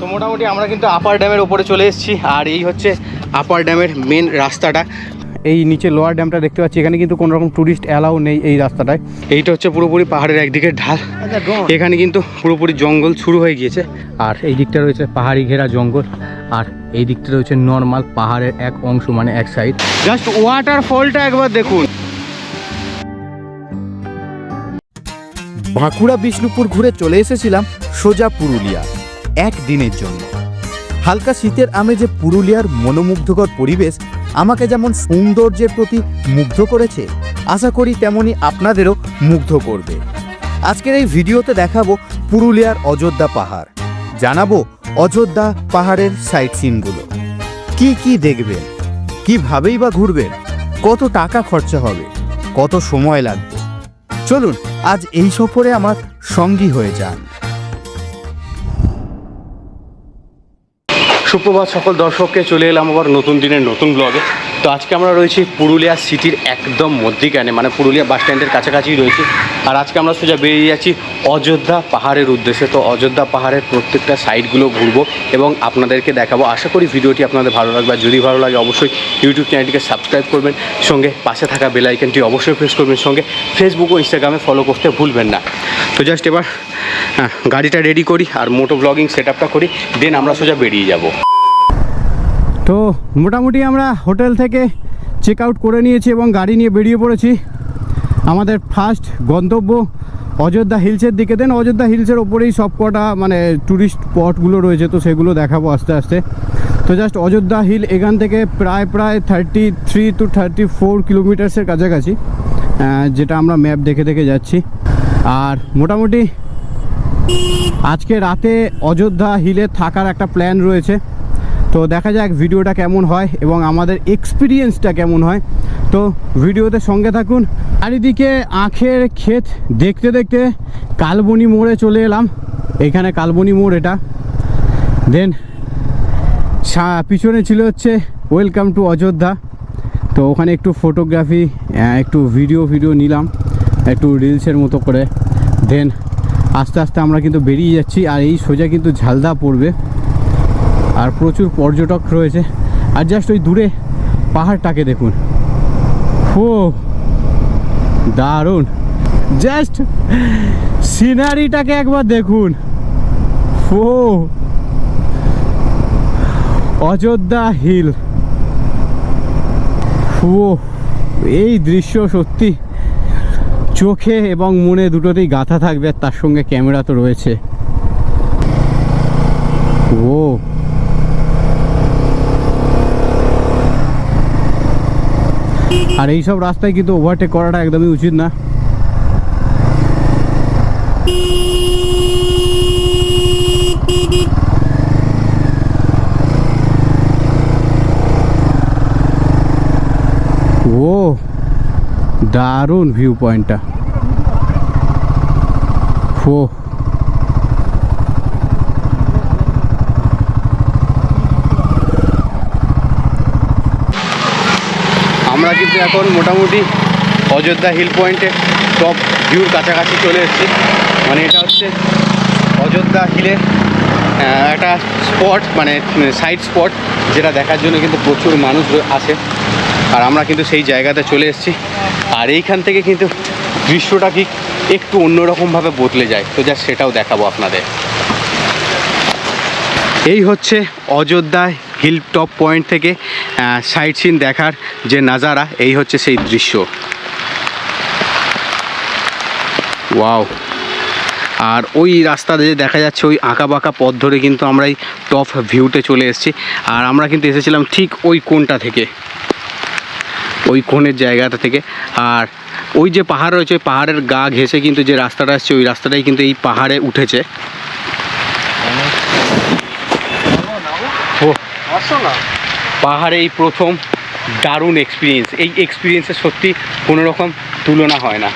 তো মোটামুটি আমরা কিন্তু আপার ড্যামের ওপরে চলে এসেছি আর এই হচ্ছে আপার ড্যামের মেন রাস্তাটা। এই নিচে লোয়ার ড্যামটা দেখতে পাচ্ছি এখানে কিন্তু কোনো রকম ট্যুরিস্ট অ্যালাউ নেই এই রাস্তাটায়। এইটা হচ্ছে পুরোপুরি পাহাড়ের একদিকে ঢাল। এখানে কিন্তু পুরোপুরি জঙ্গল শুরু হয়ে গিয়েছে। আর এই দিকটা রয়েছে পাহাড়ি ঘেরা জঙ্গল আর এই দিকটা রয়েছে নর্মাল পাহাড়ের এক অংশ মানে এক সাইড জাস্ট ওয়াটারফলটা একবার দেখুন। বাঁকুড়া বিষ্ণুপুর ঘুরে চলে এসেছিলাম সোজা পুরুলিয়া। এক দিনের জন্য। হালকা শীতের আমেজে পুরুলিয়ার মনোমুগ্ধকর পরিবেশ আমাকে যেমন সৌন্দর্যের প্রতি মুগ্ধ করেছে, আশা করি তেমনই আপনাদেরও মুগ্ধ করবে। আজকের এই ভিডিওতে দেখাবো পুরুলিয়ার অযোধ্যা পাহাড়। জানাব অযোধ্যা পাহাড়ের সাইট সিনগুলো কি কি দেখবেন? কিভাবেই বা ঘুরবেন? কত টাকা খরচা হবে? কত সময় লাগবে? চলুন, আজ এই সফরে আমার সঙ্গী হয়ে যান। সুপ্রভাত সকল দর্শককে, চলে এলাম আবার নতুন দিনের নতুন ব্লগে তো আজকে আমরা রয়েছি পুরুলিয়া সিটির একদম মধ্যিখানে মানে পুরুলিয়া বাস স্ট্যান্ডের কাছাকাছি রয়েছি। আর আজকে আমরা সোজা বেরিয়ে যাচ্ছি অযোধ্যা পাহাড়ের উদ্দেশ্যে। তো অযোধ্যা পাহাড়ের প্রত্যেকটা সাইডগুলো ঘুরবো এবং আপনাদেরকে দেখাবো। আশা করি ভিডিওটি আপনাদের ভালো লাগবে। যদি ভালো লাগে, অবশ্যই ইউটিউব চ্যানেলটিকে সাবস্ক্রাইব করবেন। সঙ্গে পাশে থাকা বেল আইকনটি অবশ্যই প্রেস করবেন। সঙ্গে ফেসবুক ও ইনস্টাগ্রামে ফলো করতে ভুলবেন না। তো জাস্ট এবার গাড়িটা রেডি করি আর মোটো ব্লগিং সেট করি। দেন আমরা সোজা বেরিয়ে যাব। তো মোটামুটি আমরা হোটেল থেকে চেক আউট করে নিয়েছি এবং গাড়ি নিয়ে বেরিয়ে পড়েছি। আমাদের ফার্স্ট গন্তব্য অযোধ্যা হিলসের দিকে। দেন অযোধ্যা হিলসের ওপরেই সব কটা মানে ট্যুরিস্ট স্পটগুলো রয়েছে, তো সেগুলো দেখাবো আস্তে আস্তে। তো জাস্ট অযোধ্যা হিল এখান থেকে প্রায় প্রায় thirty three to thirty four কিলোমিটার্সের কাছাকাছি যেটা আমরা ম্যাপ দেখে দেখে যাচ্ছি। আর মোটামুটি আজকে রাতে অযোধ্যা হিলে থাকার একটা প্ল্যান রয়েছে। তো দেখা যাক ভিডিওটা কেমন হয় এবং আমাদের এক্সপিরিয়েন্সটা কেমন হয়। তো ভিডিওতে সঙ্গে থাকুন। চারিদিকে আখের ক্ষেত দেখতে দেখতে কালবনি মোড়ে চলে এলাম। এখানে কালবনি মোড় এটা। দেন পিছনে ছিল হচ্ছে ওয়েলকাম টু অযোধ্যা। তো ওখানে একটু ফটোগ্রাফি একটু ভিডিও ভিডিও নিলাম। একটু রিলসের মতো করে। দেন আস্তে আস্তে আমরা কিন্তু বেরিয়ে যাচ্ছি আর এই সোজা কিন্তু ঝালদা পড়বে। আর প্রচুর পর্যটক রয়েছে। আর জাস্ট ওই দূরে পাহাড়টাকে দেখুন। ও দারুণ। জাস্ট সিনারিটাকে একবার দেখুন। ও অযোধ্যা হিল ও এই দৃশ্য সত্যি চোখে এবং মনে দুটোতেই গাথা থাকবে, আর তার সঙ্গে ক্যামেরা তো রয়েছে। ও আর এই সব রাস্তায় কিন্তু ওভারটেক করাটা একদমই উচিত না। ও, দারুণ ভিউ পয়েন্টটা ও আমরা কিন্তু এখন মোটামুটি অযোধ্যা হিল পয়েন্টে টপ ভিউর কাছাকাছি চলে এসেছি। মানে এটা হচ্ছে অযোধ্যা হিলের একটা স্পট মানে সাইড স্পট যেটা দেখার জন্য কিন্তু প্রচুর মানুষ আসে। আর আমরা কিন্তু সেই জায়গাতে চলে এসেছি। আর এইখান থেকে কিন্তু দৃশ্যটা কি একটু অন্যরকমভাবে বদলে যায়। তো যা সেটাও দেখাবো আপনাদের। এই হচ্ছে অযোধ্যা হিল টপ পয়েন্ট থেকে সাইট সিন দেখার যে নাজারা এই হচ্ছে সেই দৃশ্য। ওয়াও। আর ওই রাস্তা দিয়ে দেখা যাচ্ছে ওই আঁকা বাঁকা পথ ধরে কিন্তু আমরা এই টপ ভিউতে চলে এসেছি। আর আমরা কিন্তু এসেছিলাম ঠিক ওই কোনটা থেকে। ওই কোণের জায়গাটা থেকে। আর ওই যে পাহাড় রয়েছে ওই পাহাড়ের গা ঘেঁষে কিন্তু যে রাস্তাটা আসছে ওই রাস্তাটাই কিন্তু এই পাহাড়ে উঠেছে। ও পাহাড়ে এই প্রথম দারুণ এক্সপিরিয়েন্স এই এক্সপিরিয়েন্সের সত্যি কোনো রকম তুলনা হয় না।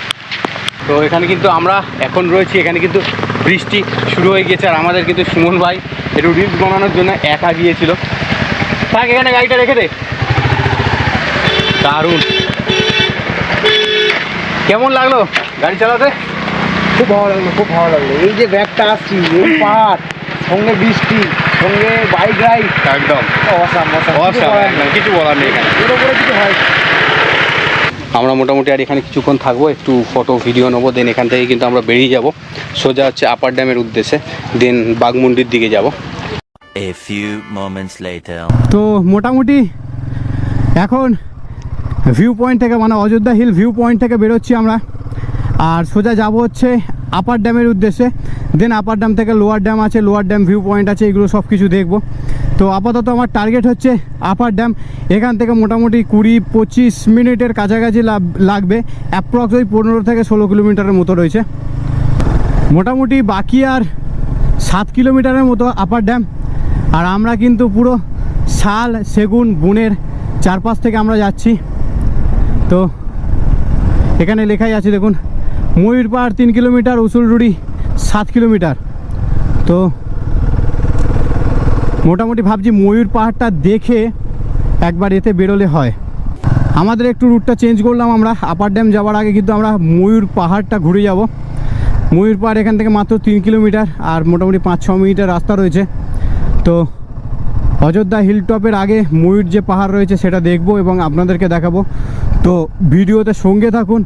তো এখানে কিন্তু আমরা এখন রয়েছি এখানে কিন্তু বৃষ্টি শুরু হয়ে গিয়েছে আর আমাদের কিন্তু সুমন ভাই একটু রিলস বানানোর জন্য একা গিয়েছিল। থাক এখানে গাড়িটা রেখে দে। দারুণ। কেমন লাগল গাড়ি চালাতে? খুব ভালো লাগল খুব ভালো লাগল। এই যে ব্যাগটা আসছি এই পাহাড় সঙ্গে বৃষ্টি। সঙ্গে বাইক রাইড একদম। Awesome awesome. অসাম কিছু বলার নেই এখানে। কিছু হয়। আমরা মোটামুটি আর এখানে কিছুক্ষণ থাকব। একটু ফটো ভিডিও নেব দেন এখান থেকে কিন্তু আমরা বেরিয়ে যাব। সোজা হচ্ছে আপার ড্যামের উদ্দেশ্যে। দেন বাগমুন্ডির দিকে যাব. তো মোটামুটি এখন ভিউ পয়েন্ট থেকে মানে অযোধ্যা হিল ভিউ পয়েন্ট থেকে বেরোচ্ছি আমরা। আর সোজা যাব হচ্ছে আপার ড্যামের উদ্দেশ্যে। দেন আপার ড্যাম থেকে লোয়ার ড্যাম আছে লোয়ার ড্যাম ভিউ পয়েন্ট আছে, এগুলো সব কিছু দেখব। তো আপাতত আমার টার্গেট হচ্ছে আপার ড্যাম এখান থেকে মোটামুটি কুড়ি পঁচিশ মিনিটের কাছাকাছি লাগ- লাগবে। অ্যাপ্রক্স ওই পনেরো থেকে ষোলো কিলোমিটারের মতো রয়েছে। মোটামুটি বাকি আর সাত কিলোমিটারের মতো আপার ড্যাম আর আমরা কিন্তু পুরো শাল, সেগুন, বনের চারপাশ থেকে আমরা যাচ্ছি। তো এখানে লেখাই আছে দেখুন। ময়ূর পাহাড় তিন কিলোমিটার উসুলডুড়ি সাত কিলোমিটার। তো মোটামুটি ভাবছি ময়ূর পাহাড়টা দেখে একবার এতে বেরোলে হয়। আমাদের একটু রুটটা চেঞ্জ করলাম আমরা আপার ড্যাম যাওয়ার আগে কিন্তু আমরা ময়ূর পাহাড়টা ঘুরে যাব। ময়ূর পাহাড় এখান থেকে মাত্র তিন কিলোমিটার আর মোটামুটি পাঁচ ছ মিনিটের রাস্তা রয়েছে। তো অযোধ্যা হিল টপের আগে ময়ূর যে পাহাড় রয়েছে সেটা দেখব এবং আপনাদেরকে দেখাবো। তো ভিডিওতে সঙ্গে থাকুন।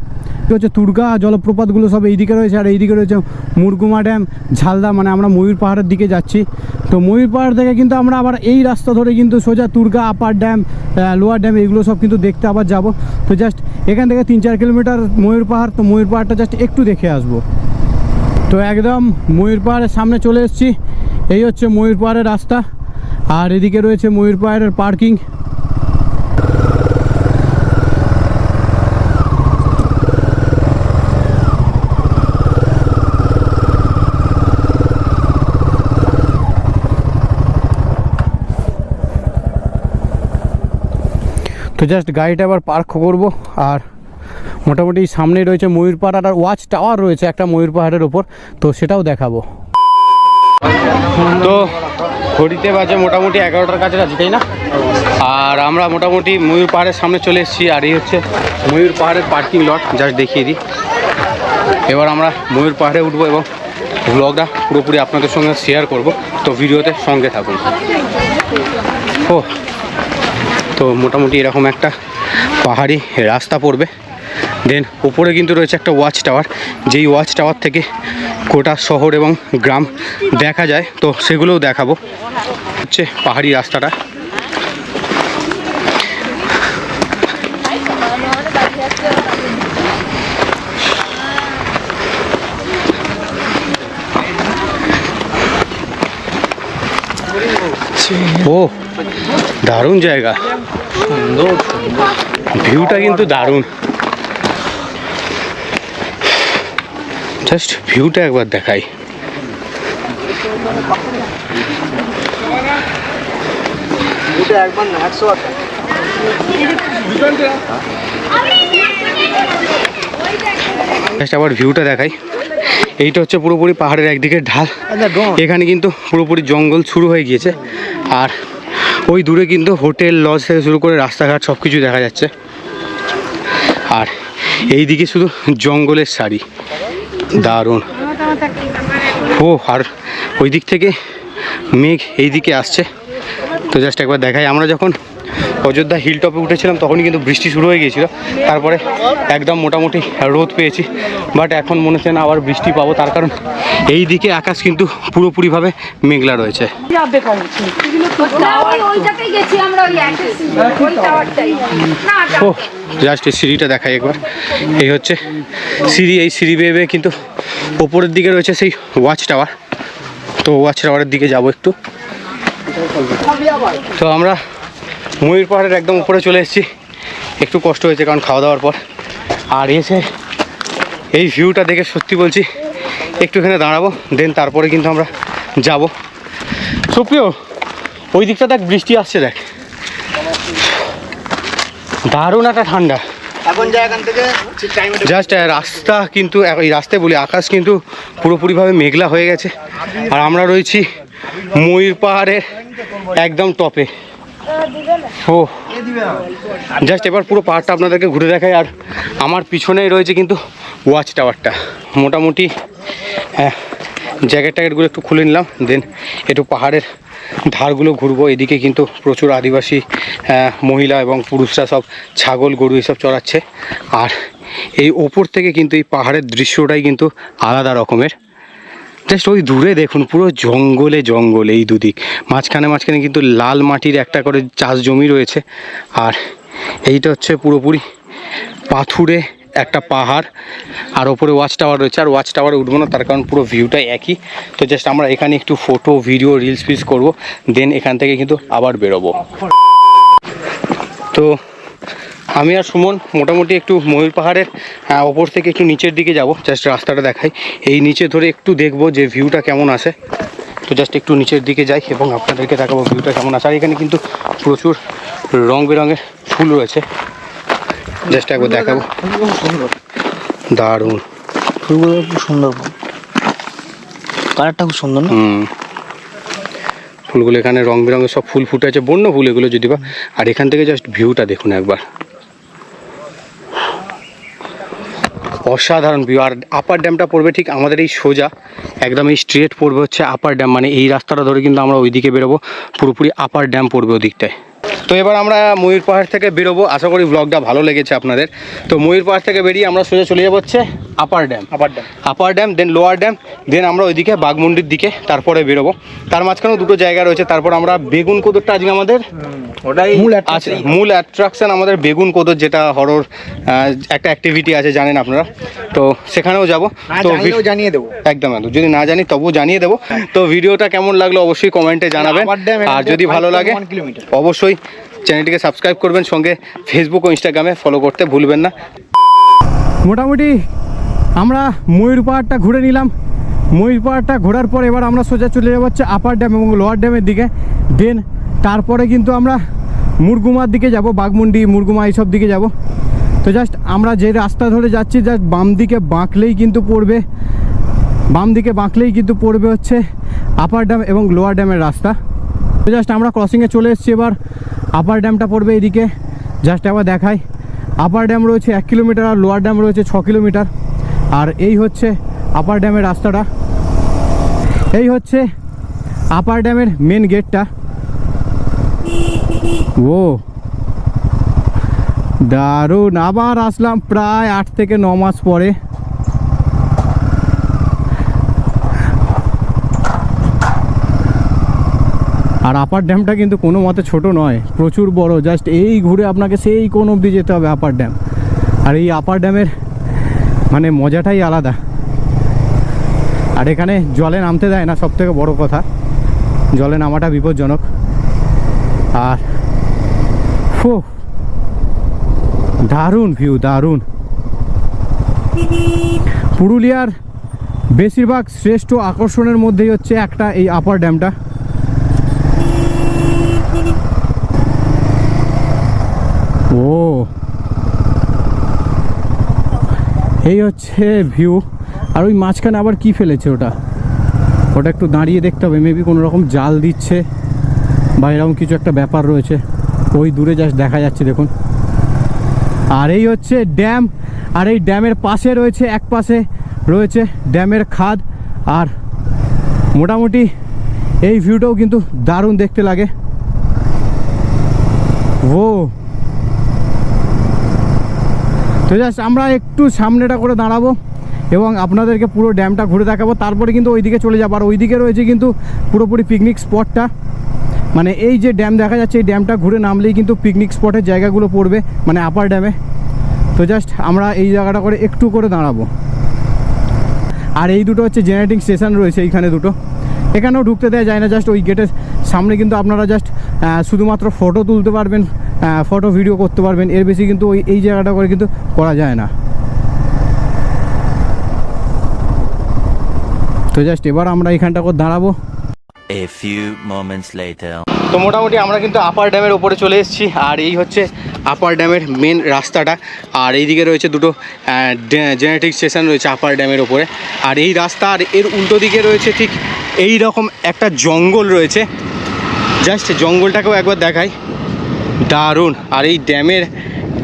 হচ্ছে তুর্গা জলপ্রপাতগুলো সব এইদিকে রয়েছে আর এইদিকে রয়েছে মুরগুমা ড্যাম, ঝালদা মানে আমরা ময়ূর পাহাড়ের দিকে যাচ্ছি। তো ময়ূর পাহাড় থেকে কিন্তু আমরা আবার এই রাস্তা ধরে কিন্তু সোজা Turga upper dam lower dam এগুলো সব কিন্তু দেখতে আবার যাব। তো জাস্ট এখান থেকে তিন চার কিলোমিটার ময়ূর পাহাড়, তো ময়ূর পাহাড়টা জাস্ট একটু দেখে আসব। তো একদম ময়ূর পাহাড়ের সামনে চলে এসেছি। এই হচ্ছে ময়ূর পাহাড়ের রাস্তা। আর এদিকে রয়েছে ময়ূর পাহাড়ের পার্কিং। তো জাস্ট গাড়িটা আবার পার্ক করব, আর মোটামুটি সামনে রয়েছে ময়ূর পাহাড় আর ওয়াচ টাওয়ার রয়েছে একটা ময়ূর পাহাড়ের ওপর তো সেটাও দেখাবো। তো ঘড়িতে বাজে মোটামুটি এগারোটার কাছাকাছি, তাই না? আর আমরা মোটামুটি ময়ূর পাহাড়ের সামনে চলে এসেছি, আর এই হচ্ছে ময়ূর পাহাড়ের পার্কিং লট জাস্ট দেখিয়ে দিই। এবার আমরা ময়ূর পাহাড়ে উঠবো এবং ব্লগটা পুরোপুরি আপনাদের সঙ্গে শেয়ার করব। তো ভিডিওতে সঙ্গে থাকুন। ও তো মোটামুটি এরকম একটা পাহাড়ি রাস্তা পড়বে। দেন উপরে কিন্তু রয়েছে একটা ওয়াচ টাওয়ার যেই ওয়াচ টাওয়ার থেকে গোটা শহর এবং গ্রাম দেখা যায়। তো সেগুলোও দেখাবো। হচ্ছে পাহাড়ি রাস্তাটা। ও দারুণ জায়গা। ভিউটা কিন্তু দারুণ। জাস্ট ভিউটা একবার দেখাই। জাস্ট আবার ভিউটা দেখাই। এইটা হচ্ছে পুরোপুরি পাহাড়ের একদিকে ঢাল। এখানে কিন্তু পুরোপুরি জঙ্গল শুরু হয়ে গিয়েছে। আর ওই দূরে কিন্তু হোটেল লজ থেকে শুরু করে রাস্তাঘাট সব কিছু দেখা যাচ্ছে। আর এই দিকে শুধু জঙ্গলের শাড়ি। দারুণ। ও, আর ওই দিক থেকে মেঘ এই দিকে আসছে। তো জাস্ট একবার দেখাই। আমরা যখন অযোধ্যা হিল টপে উঠেছিলাম তখনই কিন্তু বৃষ্টি শুরু হয়ে গিয়েছিল। তারপরে একদম মোটামুটি রোদ পেয়েছি। বাট এখন মনে হচ্ছে না আবার বৃষ্টি পাবো তার কারণ এই দিকে আকাশ কিন্তু পুরোপুরিভাবে মেঘলা রয়েছে। ও জাস্ট এই সিঁড়িটা দেখাই একবার। এই হচ্ছে সিঁড়ি এই সিঁড়ি বেয়ে বেয়ে কিন্তু ওপরের দিকে রয়েছে সেই ওয়াচ টাওয়ার তো ওয়াচ টাওয়ারের দিকে যাব একটু। তো আমরা ময়ূর পাহাড়ের একদম উপরে চলে এসেছি। একটু কষ্ট হয়েছে কারণ খাওয়া দাওয়ার পর। আর এসে এই ভিউটা দেখে সত্যি বলছি একটু এখানে দাঁড়াবো দেন তারপরে কিন্তু আমরা যাব। সুপ্রিয় ওই দিকটা দেখ বৃষ্টি আসছে দেখ। দারুণ একটা ঠান্ডা। এখন এখান থেকে জাস্ট রাস্তা কিন্তু এই রাস্তায় বলি আকাশ কিন্তু পুরোপুরিভাবে মেঘলা হয়ে গেছে। আর আমরা রয়েছি ময়ূর পাহাড়ের একদম টপে ও জাস্ট এবার পুরো পাহাড়টা আপনাদেরকে ঘুরে দেখায় আর আমার পিছনেই রয়েছে কিন্তু ওয়াচ টাওয়ারটা মোটামুটি হ্যাঁ, জ্যাকেট ট্যাকেটগুলো একটু খুলে নিলাম দেন একটু পাহাড়ের ধারগুলো ঘুরবো। এদিকে কিন্তু প্রচুর আদিবাসী মহিলা এবং পুরুষরা সব ছাগল গরু এসব চড়াচ্ছে। আর এই ওপর থেকে কিন্তু এই পাহাড়ের দৃশ্যটাই কিন্তু আলাদা রকমের। জাস্ট ওই দূরে দেখুন, পুরো জঙ্গলে জঙ্গল এই দুদিক। মাঝখানে মাঝখানে কিন্তু লাল মাটির একটা করে চাষ জমি রয়েছে। আর এইটা হচ্ছে পুরোপুরি পাথুরে একটা পাহাড়। আর ওপরে ওয়াচ টাওয়ার রয়েছে। আর ওয়াচ টাওয়ারে উঠবো না, তার কারণ পুরো ভিউটাই একই। তো জাস্ট আমরা এখানে একটু ফটো ভিডিও রিলস ফিলস করব। দেন এখান থেকে কিন্তু আবার বেরোবো। তো আমি আর সুমন মোটামুটি একটু ময়ূর পাহাড়ের ওপর থেকে একটু নিচের দিকে যাব জাস্ট রাস্তাটা দেখাই। এই নিচে ধরে একটু দেখব যে ভিউটা কেমন আসে তো জাস্ট একটু নিচের দিকে যাই এবং আপনাদেরকে দেখাবো ভিউটা কেমন আছে। আর এখানে কিন্তু প্রচুর রং বেরঙের ফুল রয়েছে। জাস্ট একবার দেখাবো। দারুণ। ফুলগুলো খুব সুন্দর। কালারটা খুব সুন্দর না? ফুলগুলো এখানে রং বেরঙের সব ফুল ফুটে আছে বন্য ফুল এগুলো যদি বা। আর এখান থেকে জাস্ট ভিউটা দেখুন একবার। অসাধারণ ভিউ আর আপার ড্যামটা পড়বে ঠিক আমাদের এই সোজা, একদম এই স্ট্রেট পড়বে হচ্ছে আপার ড্যাম মানে এই রাস্তাটা ধরে কিন্তু আমরা ওইদিকে বেরোবো, পুরোপুরি আপার ড্যাম পড়বে ওদিকটায়। তো এবার আমরা ময়ূর পাহাড় থেকে বেরোবো। আশা করি ব্লগটা ভালো লেগেছে আপনাদের। তো ময়ূর পাহাড় থেকে বেরিয়ে আমরা সোজা চলে যাব হচ্ছে আপার ড্যাম আবার dam upper dam then lower dam then আমরা ওইদিকে বাঘমুন্ডির দিকে তারপরে বেরোবো। তার মাঝখানেও দুটো জায়গা রয়েছে। তারপর আমরা বেগুন কোদরটা আজকে আমাদের ওটাই মূল মূল অ্যাট্রাকশন আমাদের বেগুন কোদর যেটা হরর একটা অ্যাক্টিভিটি আছে জানেন আপনারা। তো সেখানেও যাব। তো জানিয়ে দেবো। একদম একদম। যদি না জানি তবুও জানিয়ে দেবো। তো ভিডিওটা কেমন লাগল অবশ্যই কমেন্টে জানাবেন। আপার আর যদি ভালো লাগে অবশ্যই চ্যানেলটিকে সাবস্ক্রাইব করবেন, সঙ্গে ফেসবুক ও ইনস্টাগ্রামে ফলো করতে ভুলবেন না। মোটামুটি আমরা ময়ূর পাহাড়টা ঘুরে নিলাম। ময়ূর পাহাড়টা ঘোরার পর এবার আমরা সোজা চলে যাব হচ্ছে আপার ড্যাম এবং লোয়ার ড্যামের দিকে। দেন তারপরে কিন্তু আমরা মুরগুমার দিকে যাব, বাঘমুন্ডি, মুরগুমা এইসব দিকে যাব। তো জাস্ট আমরা যে রাস্তা ধরে যাচ্ছি জাস্ট বাম দিকে বাঁকলেই কিন্তু পড়বে। বাম দিকে বাঁকলেই কিন্তু পড়বে হচ্ছে আপার ড্যাম এবং লোয়ার ড্যামের রাস্তা। তো জাস্ট আমরা ক্রসিংয়ে চলে এসেছি এবার। আপার ড্যামটা পড়বে এদিকে জাস্ট আবার দেখাই। আপার ড্যাম রয়েছে এক কিলোমিটার আর লোয়ার ড্যাম রয়েছে ছ কিলোমিটার আর এই হচ্ছে আপার ড্যামের রাস্তাটা। এই হচ্ছে আপার ড্যামের মেন গেটটা ও দারুণ! আবার আসলাম প্রায় আট থেকে ন মাস পরে। আপার ড্যামটা কিন্তু কোনো মতে ছোট নয়, প্রচুর বড়। জাস্ট এই ঘুরে আপনাকে সেই কোন অবধি যেতে হবে আপার ড্যাম আর এই আপার ড্যামের মানে মজাটাই আলাদা। আর এখানে জলে নামতে দেয় না সব থেকে বড় কথা। জলে নামাটা বিপজ্জনক। আর ফো, দারুণ ভিউ দারুণ। পুরুলিয়ার বেশিরভাগ শ্রেষ্ঠ আকর্ষণের মধ্যেই হচ্ছে একটা এই আপার ড্যামটা ও এই হচ্ছে ভিউ আর ওই মাঝখানে আবার কি ফেলেছে ওটা? ওটা একটু দাঁড়িয়ে দেখতে হবে। মেবি কোনো রকম জাল দিচ্ছে বা এরকম কিছু একটা ব্যাপার রয়েছে। ওই দূরে জাস্ট দেখা যাচ্ছে, দেখুন। আর এই হচ্ছে ড্যাম আর এই ড্যামের পাশে রয়েছে, এক পাশে রয়েছে ড্যামের খাদ। আর মোটামুটি এই ভিউটাও কিন্তু দারুণ দেখতে লাগে। ও তো জাস্ট আমরা একটু সামনেটা করে দাঁড়াবো এবং আপনাদেরকে পুরো ড্যামটা ঘুরে দেখাবো। তারপরে কিন্তু ওইদিকে চলে যাব। আর ওইদিকে রয়েছে কিন্তু পুরোপুরি পিকনিক স্পটটা মানে এই যে ড্যাম দেখা যাচ্ছে, এই ড্যামটা ঘুরে নামলেই কিন্তু পিকনিক স্পটের জায়গাগুলো পড়বে মানে আপার ড্যামে তো জাস্ট আমরা এই জায়গাটা করে একটু করে দাঁড়াবো। আর এই দুটো হচ্ছে জেনারেটিং স্টেশন রয়েছে এইখানে দুটো। এখানেও ঢুকতে দেওয়া যায় না জাস্ট ওই গেটের সামনে কিন্তু আপনারা জাস্ট শুধুমাত্র ফটো তুলতে পারবেন ফটো ভিডিও করতে পারবেন, এর বেশি কিন্তু ওই, এই জায়গাটা করে কিন্তু করা যায় না তো জাস্ট এবার আমরা এখানটা করে দাঁড়াবো A few moments later. তো মোটামুটি আমরা কিন্তু আপার ড্যামের ওপরে চলে এসেছি আর এই হচ্ছে আপার ড্যামের মেন রাস্তাটা। আর এইদিকে রয়েছে দুটো জেনেটিক স্টেশন রয়েছে আপার ড্যামের ওপরে আর এই রাস্তা আর এর উল্টো দিকে রয়েছে ঠিক এই রকম একটা জঙ্গল রয়েছে। জাস্ট জঙ্গলটাকেও একবার দেখাই। দারুণ! আর এই ড্যামের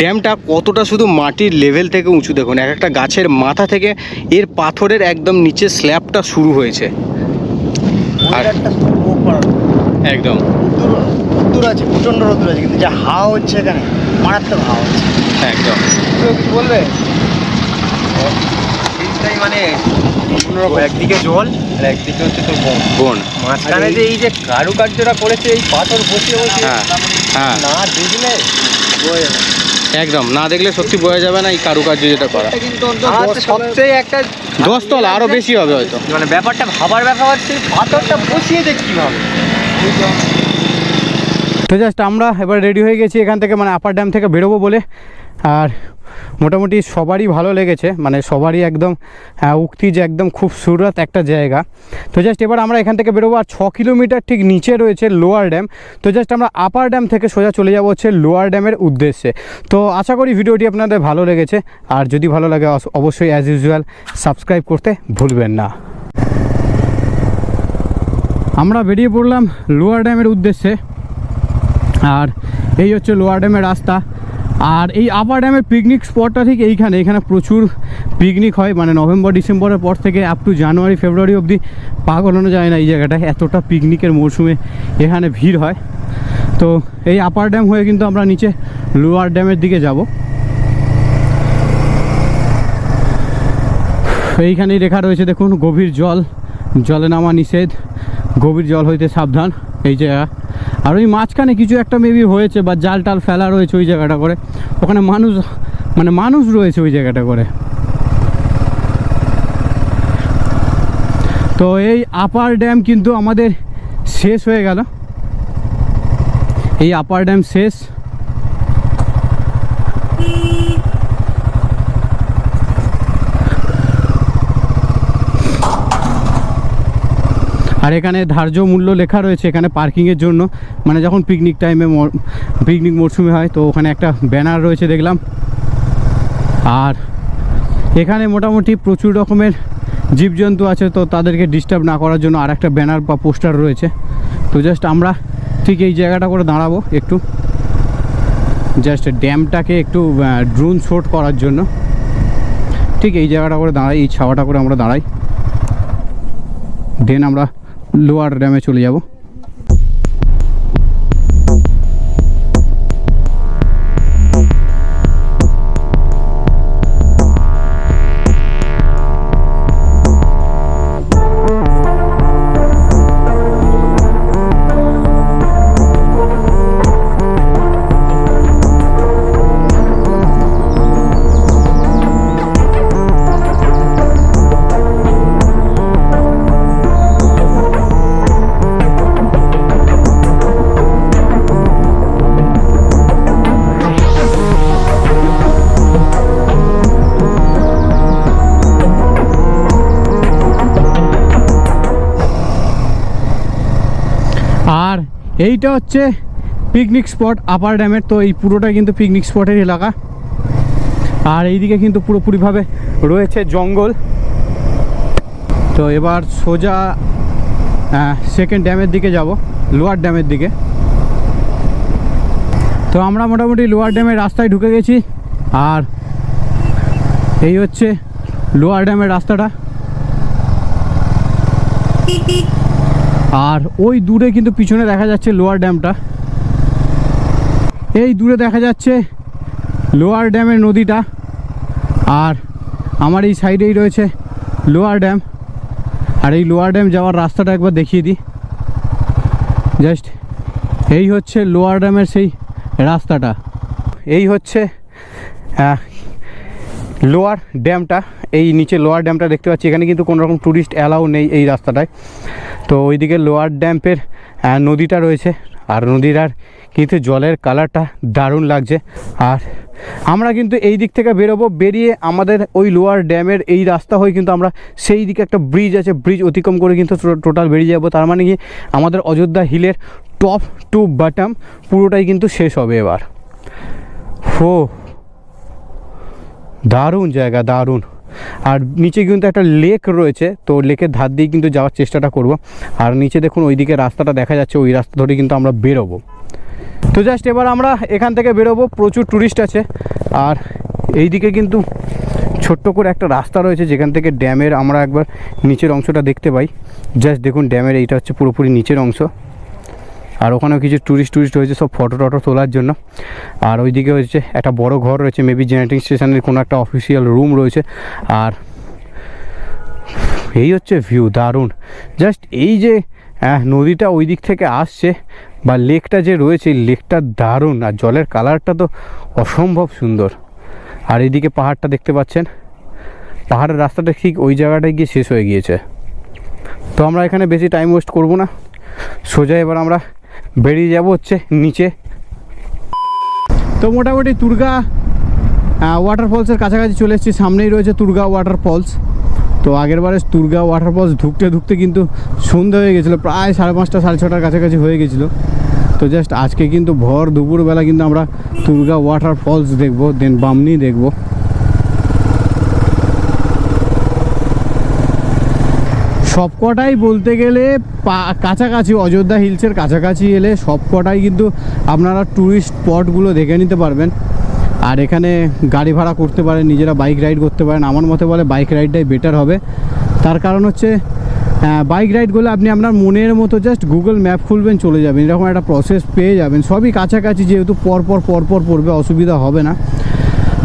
ড্যামটা কতটা শুধু মাটির লেভেল থেকে উঁচু দেখুন এক একটা গাছের মাথা থেকে এর পাথরের একদম নিচে স্ল্যাবটা শুরু হয়েছে। আর একদম। রোদ্দুর আছে প্রচণ্ড রোদ্দুর আছে কিন্তু যা হাওয়া হচ্ছে এখানে মারাত্মক হাওয়া হচ্ছে। একদম। কি বলবে? শীতটাই মানে একদিকে জল আর একদিকে হচ্ছে তোর বন। বোন। মাঝখানে যে এই যে কারুকার্যটা করেছে এই পাথর বসিয়ে বসিয়ে হ্যাঁ হ্যাঁ। না দেখলে। একদম না দেখলে সত্যি বোঝা যাবে না এই কারুকার্য যেটা করা। সবচেয়ে একটা দশতলা আরও বেশি হবে হয়তো। মানে ব্যাপারটা ভাবার ব্যাপার হচ্ছে পাথরটা বসিয়ে দেখ কীভাবে। তো জাস্ট আমরা এবার রেডি হয়ে গেছি এখান থেকে মানে আপার ড্যাম থেকে বেরোবো বলে। আর মোটামুটি সবারই ভালো লেগেছে মানে সবারই একদম উক্তি যে একদম খুব সুরত একটা জায়গা। তো জাস্ট এবার আমরা এখান থেকে বেরোবো, আর ছ কিলোমিটার ঠিক নিচে রয়েছে লোয়ার ড্যাম তো জাস্ট আমরা আপার ড্যাম থেকে সোজা চলে যাব হচ্ছে লোয়ার ড্যামের উদ্দেশ্যে। তো আশা করি ভিডিওটি আপনাদের ভালো লেগেছে। আর যদি ভালো লাগে অবশ্যই অ্যাজ ইউজুয়াল সাবস্ক্রাইব করতে ভুলবেন না। আমরা বেরিয়ে পড়লাম লোয়ার ড্যামের উদ্দেশ্যে। আর এই হচ্ছে লোয়ার ড্যামের রাস্তা। আর এই আপার ড্যামের পিকনিক স্পটটা ঠিক এইখানে। এখানে প্রচুর পিকনিক হয় মানে নভেম্বর, ডিসেম্বরের পর থেকে আপ টু জানুয়ারি, ফেব্রুয়ারি অবধি পা গলানো যায় না এই জায়গাটায়। এতটা পিকনিকের মরশুমে এখানে ভিড় হয়। তো এই আপার ড্যাম হয়ে কিন্তু আমরা নিচে লোয়ার ড্যামের দিকে যাব। এইখানেই লেখা রয়েছে, দেখুন, গভীর জল, জলে নামা নিষেধ। গভীর জল হইতে সাবধান, এই জায়গা আর ওই মাঝখানে কিছু একটা মেবি হয়েছে বা জাল টাল ফেলা রয়েছে ওই জায়গাটা করে। ওখানে মানুষ মানে মানুষ রয়েছে ওই জায়গাটা করে। তো এই আপার ড্যাম কিন্তু আমাদের শেষ হয়ে গেল। এই আপার ড্যাম শেষ। আর এখানে ধার্য মূল্য লেখা রয়েছে এখানে পার্কিংয়ের জন্য। মানে যখন পিকনিক টাইমে পিকনিক মরশুমে হয়, তো ওখানে একটা ব্যানার রয়েছে দেখলাম। আর এখানে মোটামুটি প্রচুর রকমের জীবজন্তু আছে, তো তাদেরকে ডিস্টার্ব না করার জন্য আর একটা ব্যানার বা পোস্টার রয়েছে। তো জাস্ট আমরা ঠিক এই জায়গাটা করে দাঁড়াবো একটু। জাস্ট ড্যামটাকে একটু ড্রোন শট করার জন্য। ঠিক এই জায়গাটা করে দাঁড়াই, এই ছাওয়াটা করে আমরা দাঁড়াই। দেন আমরা লোয়ার র্যামে চলে যাব। এইটা হচ্ছে পিকনিক স্পট আপার ড্যামের তো এই পুরোটা কিন্তু পিকনিক স্পটের এলাকা। আর এইদিকে কিন্তু পুরোপুরিভাবে রয়েছে জঙ্গল। তো এবার সোজা সেকেন্ড ড্যামের দিকে যাব লোয়ার ড্যামের দিকে। তো আমরা মোটামুটি লোয়ার ড্যামের রাস্তায় ঢুকে গেছি। আর এই হচ্ছে লোয়ার ড্যামের রাস্তাটা। আর ওই দূরে কিন্তু পিছনে দেখা যাচ্ছে লোয়ার ড্যামটা। এই দূরে দেখা যাচ্ছে লোয়ার ড্যামের নদীটা। আর আমার এই সাইডেই রয়েছে লোয়ার ড্যাম। আর এই লোয়ার ড্যাম যাওয়ার রাস্তাটা একবার দেখিয়ে দিই। জাস্ট এই হচ্ছে লোয়ার ড্যামের সেই রাস্তাটা। এই হচ্ছে লোয়ার ড্যামটা, এই নিচে লোয়ার ড্যামটা দেখতে পাচ্ছি। এখানে কিন্তু কোনো রকম ট্যুরিস্ট অ্যালাউ নেই এই রাস্তাটায়। তো ওইদিকে লোয়ার ড্যাম্পের নদীটা রয়েছে। আর নদীর আর কিন্তু জলের কালারটা দারুণ লাগছে। আর আমরা কিন্তু এই দিক থেকে বেরোবো, বেরিয়ে আমাদের ওই লোয়ার ড্যামের এই রাস্তা হয়ে কিন্তু আমরা সেই দিকে একটা ব্রিজ আছে। ব্রিজ অতিক্রম করে কিন্তু টোটাল বেরিয়ে যাব। তার মানে কি? আমাদের অযোধ্যা হিলের টপ টু বাটাম পুরোটাই কিন্তু শেষ হবে এবার। হো দারুণ জায়গা, দারুণ। আর নিচে কিন্তু একটা লেক রয়েছে, তো লেকের ধার দিয়ে কিন্তু যাওয়ার চেষ্টাটা করব। আর নিচে দেখুন ওইদিকে রাস্তাটা দেখা যাচ্ছে, ওই রাস্তা ধরে কিন্তু আমরা বেরোবো। তো জাস্ট এবার আমরা এখান থেকে বেরোবো, প্রচুর ট্যুরিস্ট আছে। আর এইদিকে কিন্তু ছোট্ট করে একটা রাস্তা রয়েছে, যেখান থেকে ড্যামের আমরা একবার নিচের অংশটা দেখতে পাই। জাস্ট দেখুন ড্যামের এইটা হচ্ছে পুরোপুরি নিচের অংশ। আর ওখানেও কিছু ট্যুরিস্ট টুরিস্ট হয়েছে, সব ফটো টটো তোলার জন্য। আর ওইদিকে হচ্ছে একটা বড় ঘর রয়েছে মেবি জেনারেটিং স্টেশনের কোনো একটা অফিসিয়াল রুম রয়েছে। আর এই হচ্ছে ভিউ দারুণ। জাস্ট এই যে নদীটা ওই দিক থেকে আসছে, বা লেকটা যে রয়েছে লেকটা দারুণ। আর জলের কালারটা তো অসম্ভব সুন্দর। আর এইদিকে পাহাড়টা দেখতে পাচ্ছেন। পাহাড়ের রাস্তাটা ঠিক ওই জায়গাটায় গিয়ে শেষ হয়ে গিয়েছে। তো আমরা এখানে বেশি টাইম ওয়েস্ট করব না। সোজা এবার আমরা বেরিয়ে যাব হচ্ছে নিচে। তো মোটামুটি তুর্গা ওয়াটারফলসের কাছাকাছি চলে এসেছি। সামনেই রয়েছে তুর্গা ওয়াটারফলস তো আগের বারে তুর্গা ওয়াটারফলস ঢুকতে ঢুকতে কিন্তু সন্ধে হয়ে গেছিল। প্রায় সাড়ে পাঁচটা, সাড়ে ছটার কাছাকাছি হয়ে গেছিল। তো জাস্ট আজকে কিন্তু ভর দুপুরবেলা কিন্তু আমরা তুর্গা ওয়াটারফলস দেখব দেন বামনি দেখব। সবকটাই বলতে গেলে কাছাকাছি, অযোধ্যা হিলসের কাছাকাছি এলে সবকটাই কিন্তু আপনারা ট্যুরিস্ট স্পটগুলো দেখে নিতে পারবেন। আর এখানে গাড়ি ভাড়া করতে পারেন, নিজেরা বাইক রাইড করতে পারেন। আমার মতে বলে বাইক রাইডটাই বেটার হবে। তার কারণ হচ্ছে বাইক রাইড করলে আপনি আপনার মনের মতো জাস্ট গুগল ম্যাপ খুলবেন, চলে যাবেন। এরকম একটা প্রসেস পেয়ে যাবেন। সবই কাছাকাছি, যেহেতু পরপর পরপর পড়বে, অসুবিধা হবে না।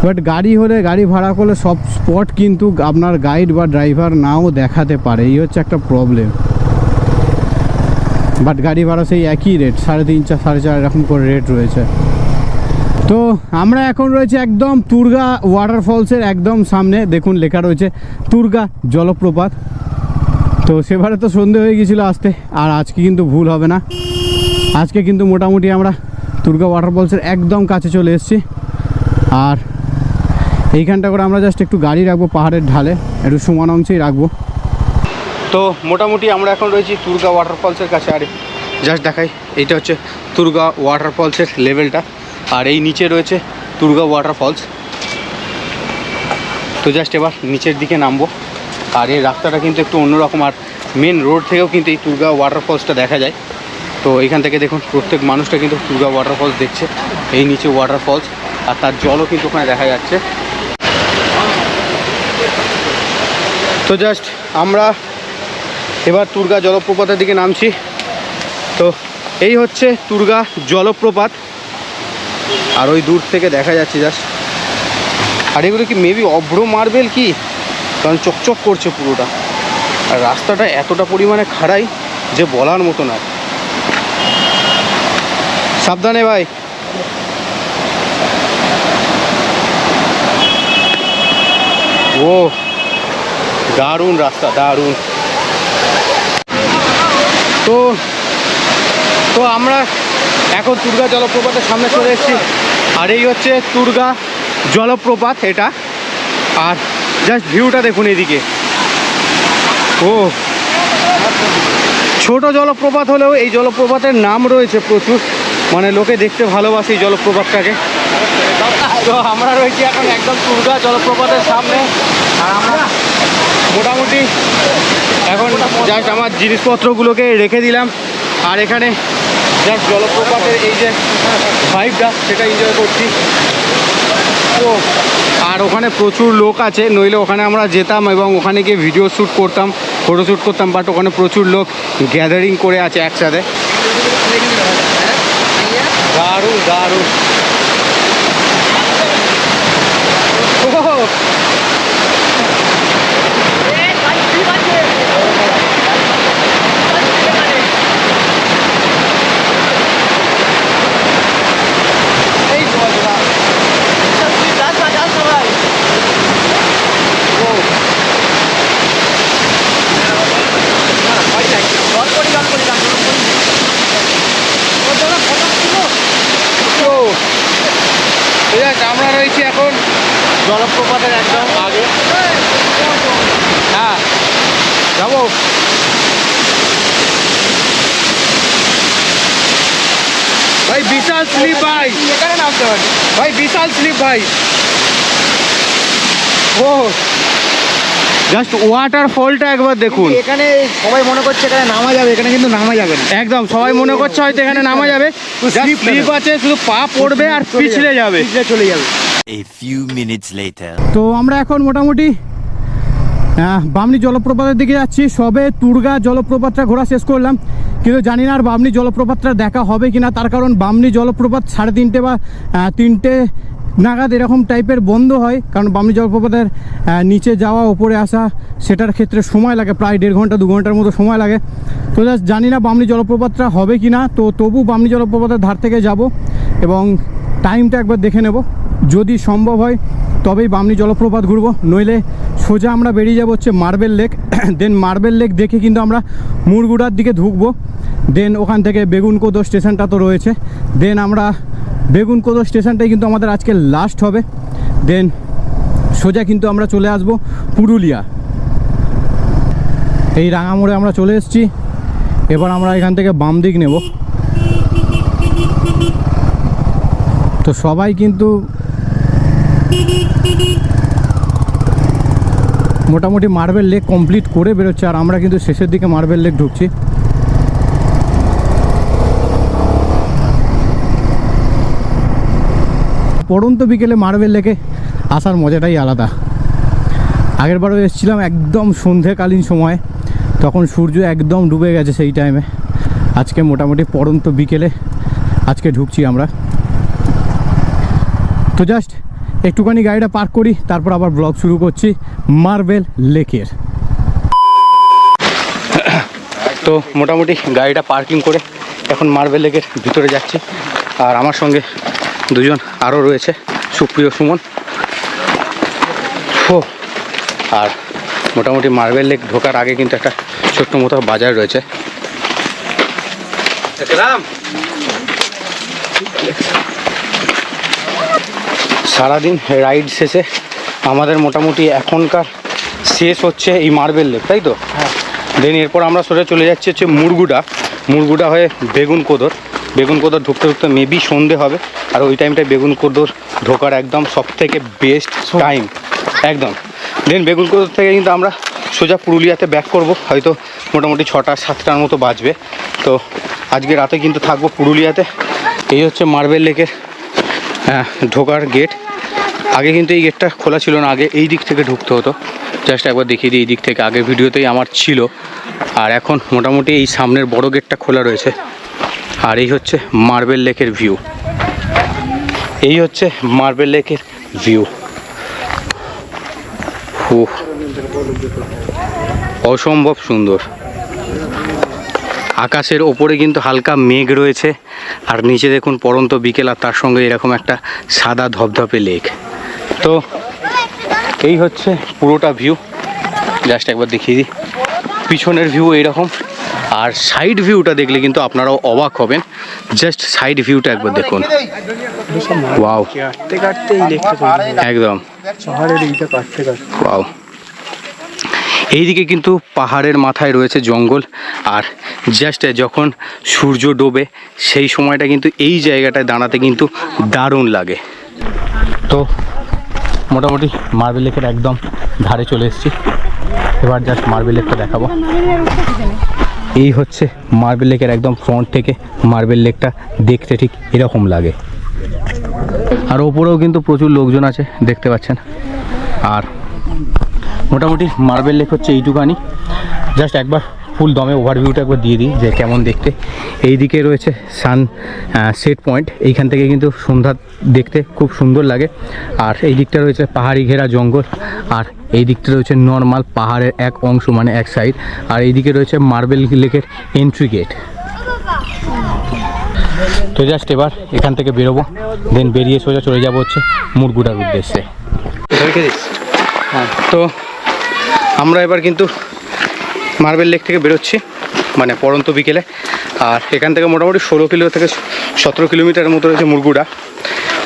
বাট গাড়ি হলে, গাড়ি ভাড়া করলে সব স্পট কিন্তু আপনার গাইড বা ড্রাইভার নাও দেখাতে পারে। এই হচ্ছে একটা প্রবলেম বাট গাড়ি ভাড়া সেই একই রেট সাড়ে তিন চার সাড়ে চার এরকম করে রেট রয়েছে। তো আমরা এখন রয়েছে একদম তুর্গা ওয়াটারফলসের একদম সামনে। দেখুন, লেখা রয়েছে তুর্গা জলপ্রপাত। তো সেবারে তো সন্ধে হয়ে গিয়েছিল আসতে, আর আজকে কিন্তু ভুল হবে না। আজকে কিন্তু মোটামুটি আমরা তুর্গা ওয়াটারফলসের একদম কাছে চলে এসেছি। আর এইখানটা করে আমরা জাস্ট একটু গাড়ি রাখব, পাহাড়ের ঢালে। একটু সমান অংশেই রাখব। তো মোটামুটি আমরা এখন রয়েছি তুর্গা ওয়াটারফলসের কাছে। আর জাস্ট দেখাই, এইটা হচ্ছে তুর্গা ওয়াটারফলসের লেভেলটা আর এই নিচে রয়েছে তুর্গা ওয়াটারফলস তো জাস্ট এবার নিচের দিকে নামবো। আর এই রাস্তাটা কিন্তু একটু অন্যরকম। আর মেন রোড থেকেও কিন্তু এই তুর্গা ওয়াটারফলসটা দেখা যায়। তো এখান থেকে দেখুন, প্রত্যেক মানুষটা কিন্তু তুর্গা ওয়াটারফলস দেখছে। এই নিচে ওয়াটারফলস আর তার জলও কিন্তু ওখানে দেখা যাচ্ছে। তো জাস্ট আমরা এবার তুর্গা জলপ্রপাতের দিকে নামছি। তো এই হচ্ছে তুর্গা জলপ্রপাত। আর ওই দূর থেকে দেখা যাচ্ছে জাস্ট আর এগুলো কি মেবি অভ্র মার্বেল কি? কারণ চকচক করছে পুরোটা। আর রাস্তাটা এতটা পরিমাণে খাড়াই যে বলার মতো না সাবধানে ভাই। ও দারুণ রাস্তা দারুণ। তো তো আমরা এখন তুর্গা জলপ্রপাতের সামনে চলে এসেছি। আর এই হচ্ছে তুর্গা জলপ্রপাত এটা। আর জাস্ট ভিউটা দেখুন এদিকে। ও ছোট জলপ্রপাত হলেও এই জলপ্রপাতের নাম রয়েছে প্রচুর। মানে লোকে দেখতে ভালোবাসে এই জলপ্রপাতটাকে। তো আমরা রয়েছি এখন একদম তুর্গা জলপ্রপাতের সামনে। আর আমরা মোটামুটি এখন জাস্ট আমার জিনিসপত্রগুলোকে রেখে দিলাম। আর এখানে জাস্ট জলপ্রপাতের এই যে ভাইবটা সেটা এনজয় করছি। ও আর ওখানে প্রচুর লোক আছে নইলে ওখানে আমরা যেতাম এবং ওখানে গিয়ে ভিডিও শ্যুট করতাম ফটো শ্যুট করতাম বাট ওখানে প্রচুর লোক গ্যাদারিং করে আছে একসাথে। দারুণ দারুণ ওহ এই তো বাজরা। ও। ও। ঠিক আছে আমরা রয়েছি এখন জলপ্রপাতের একদম আগে। হ্যাঁ। যাব? ভাই বিশাল স্লিপ ভাই। এখানে নামতে পারি। ভাই বিশাল স্লিপ ভাই। ও। জাস্ট ওয়াটারফলটা একবার দেখুন। এখানে সবাই মনে করছে এখানে নামা যাবে এখানে কিন্তু নামা যাবে না। একদম সবাই মনে করছে হয়তো এখানে নামা যাবে। স্লিপ আছে শুধু পা পড়বে আর পিছলে যাবে পিছলে চলে যাবে। A few minutes later. তো আমরা এখন মোটামুটি আহ, বামনি জলপ্রপাতের দিকে যাচ্ছি। সবে তুর্গা জলপ্রপাতটা ঘোরা শেষ করলাম। কিন্তু জানি না আর বামনি জলপ্রপাতটা দেখা হবে কিনা। তার কারণ বামনি জলপ্রপাত সাড়ে তিনটে বা তিনটে নাগাদ এরকম টাইপের বন্ধ হয়, কারণ বামনি জলপ্রপাতের নিচে যাওয়া ওপরে আসা, সেটার ক্ষেত্রে সময় লাগে, প্রায় দেড় ঘণ্টা, দু ঘণ্টার মতো সময় লাগে। তো জাস্ট জানি না বামনি জলপ্রপাতটা হবে কি না, তো তবু বামনি জলপ্রপাতের ধার থেকে যাব এবং টাইমটা একবার দেখে নেব। যদি সম্ভব হয়, তবেই বামনি জলপ্রপাত ঘুরবো, নইলে সোজা আমরা বেরিয়ে যাব হচ্ছে marble lake. Then marble lake দেখে কিন্তু আমরা মুরগুড়ার দিকে ঢুকবো। দেন ওখান থেকে বেগুনকোদো স্টেশনটা তো রয়েছে। দেন আমরা বেগুনকোদো স্টেশনটাই কিন্তু আমাদের আজকে লাস্ট হবে। দেন সোজা কিন্তু আমরা চলে আসব পুরুলিয়া। এই রাঙামোড়ে আমরা চলে এসেছি। এবার আমরা এখান থেকে বাম দিক নেব। তো সবাই কিন্তু মোটামুটি মার্বেল লেক কমপ্লিট করে বেরোচ্ছে, আর আমরা কিন্তু শেষের দিকে মার্বেল লেক ঢুকছি। পড়ন্ত বিকেলে মার্বেল লেকে আসার মজাটাই আলাদা। আগের বারও এসেছিলাম একদম সন্ধেকালীন সময়, তখন সূর্য একদম ডুবে গেছে সেই টাইমে আজকে মোটামুটি পড়ন্ত বিকেলে আজকে ঢুকছি আমরা। তো জাস্ট একটুখানি গাড়িটা পার্ক করি, তারপর আবার ব্লগ শুরু করছি মার্বেল লেকের। তো মোটামুটি গাড়িটা পার্কিং করে এখন মার্বেল লেকের ভিতরে যাচ্ছি। আর আমার সঙ্গে দুজন আরও রয়েছে সুপ্রিয় সুমন। ও আর মোটামুটি মার্বেল লেক ঢোকার আগে কিন্তু একটা ছোট্ট মতো বাজার রয়েছে। সারাদিন রাইড শেষে আমাদের মোটামুটি এখনকার শেষ হচ্ছে এই মার্বেল লেক তাই তো? দেন এরপর আমরা সোজা চলে যাচ্ছি হচ্ছে মুরগুডা। মুরগুডা হয়ে বেগুন কোদর। বেগুন কোদর ঢুকতে ঢুকতে মেবি সন্ধে হবে। আর ওই টাইমটায় বেগুন কোদর ঢোকার একদম সব থেকে বেস্ট টাইম একদম। দেন বেগুন কোদর থেকে কিন্তু আমরা সোজা পুরুলিয়াতে ব্যাক করব। হয়তো মোটামুটি ছটা সাতটার মতো বাজবে। তো আজকে রাতে কিন্তু থাকব পুরুলিয়াতে। এই হচ্ছে মার্বেল লেকের হ্যাঁ ঢোকার গেট আগে কিন্তু এই গেটটা খোলা ছিল না আগে এই দিক থেকে ঢুকতে হতো। জাস্ট একবার দেখিয়ে দিই এই দিক থেকে। আগের ভিডিওতেই আমার ছিল। আর এখন মোটামুটি এই সামনের বড় গেটটা খোলা রয়েছে। আর এই হচ্ছে মার্বেল লেকের ভিউ। এই হচ্ছে মার্বেল লেকের ভিউ। অসম্ভব সুন্দর। আকাশের ওপরে কিন্তু হালকা মেঘ রয়েছে, আর নিচে দেখুন পরন্ত বিকেল আর তার সঙ্গে এরকম একটা সাদা ধপধপে লেক। তো এই হচ্ছে পুরোটা ভিউ। জাস্ট একবার দেখিয়ে দিই। পিছনের ভিউ এইরকম। আর সাইড ভিউটা দেখলে কিন্তু আপনারাও অবাক হবেন। জাস্ট সাইড ভিউটা একবার দেখুন। ওয়াও একদম। ওয়াও এইদিকে কিন্তু পাহাড়ের মাথায় রয়েছে জঙ্গল। আর জাস্ট যখন সূর্য ডোবে, সেই সময়টা কিন্তু এই জায়গাটায় দাঁড়াতে কিন্তু দারুণ লাগে। তো মোটামুটি মার্বেল লেকের একদম ধারে চলে এসেছি। এবার জাস্ট মার্বেল লেকটা দেখাবো। এই হচ্ছে মার্বেল লেকের একদম ফ্রন্ট থেকে মার্বেল লেকটা দেখতে ঠিক এরকম লাগে। আর ওপরেও কিন্তু প্রচুর লোকজন আছে, দেখতে পাচ্ছেন। আর মোটামুটি মার্বেল লেক হচ্ছে এইটুকানি। জাস্ট একবার ফুল দমে ওভারভিউটা একবার দিয়ে দিই যে কেমন দেখতে। এই দিকে রয়েছে সান সেট পয়েন্ট এইখান থেকে কিন্তু সন্ধ্যা দেখতে খুব সুন্দর লাগে। আর এই দিকটা রয়েছে পাহাড়ি ঘেরা জঙ্গল। আর এই দিকটা রয়েছে নর্মাল পাহাড়ের এক অংশ মানে এক সাইড আর এইদিকে রয়েছে মার্বেল লেকের এন্ট্রি গেট তো জাস্ট এবার এখান থেকে বেরোবো। দেন বেরিয়ে সোজা চলে যাব হচ্ছে মুরগুডার উদ্দেশ্যে। হ্যাঁ তো আমরা এবার কিন্তু মার্বেল লেক থেকে বেরোচ্ছি মানে পরন্ত বিকেলে। আর এখান থেকে মোটামুটি ষোলো কিলো থেকে সতেরো কিলোমিটারের মতো রয়েছে মুরগুডা।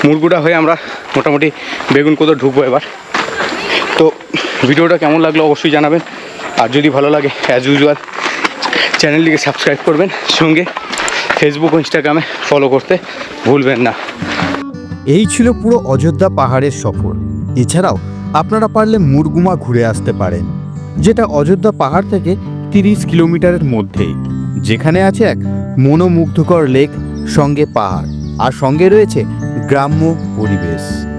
মুরগুডা হয়ে আমরা মোটামুটি বেগুন কোদো ঢুকবো এবার। তো ভিডিওটা কেমন লাগল অবশ্যই জানাবেন। আর যদি ভালো লাগে অ্যাজ ইউজুয়াল চ্যানেলটিকে সাবস্ক্রাইব করবেন। সঙ্গে ফেসবুক ইনস্টাগ্রামে ফলো করতে ভুলবেন না। এই ছিল পুরো অযোধ্যা পাহাড়ের সফর। এছাড়াও আপনারা পারলে মুরগুমা ঘুরে আসতে পারেন। যেটা অযোধ্যা পাহাড় থেকে তিরিশ কিলোমিটারের মধ্যে যেখানে আছে এক মনোমুগ্ধকর লেক, সঙ্গে পাহাড়, আর সঙ্গে রয়েছে গ্রাম্য পরিবেশ।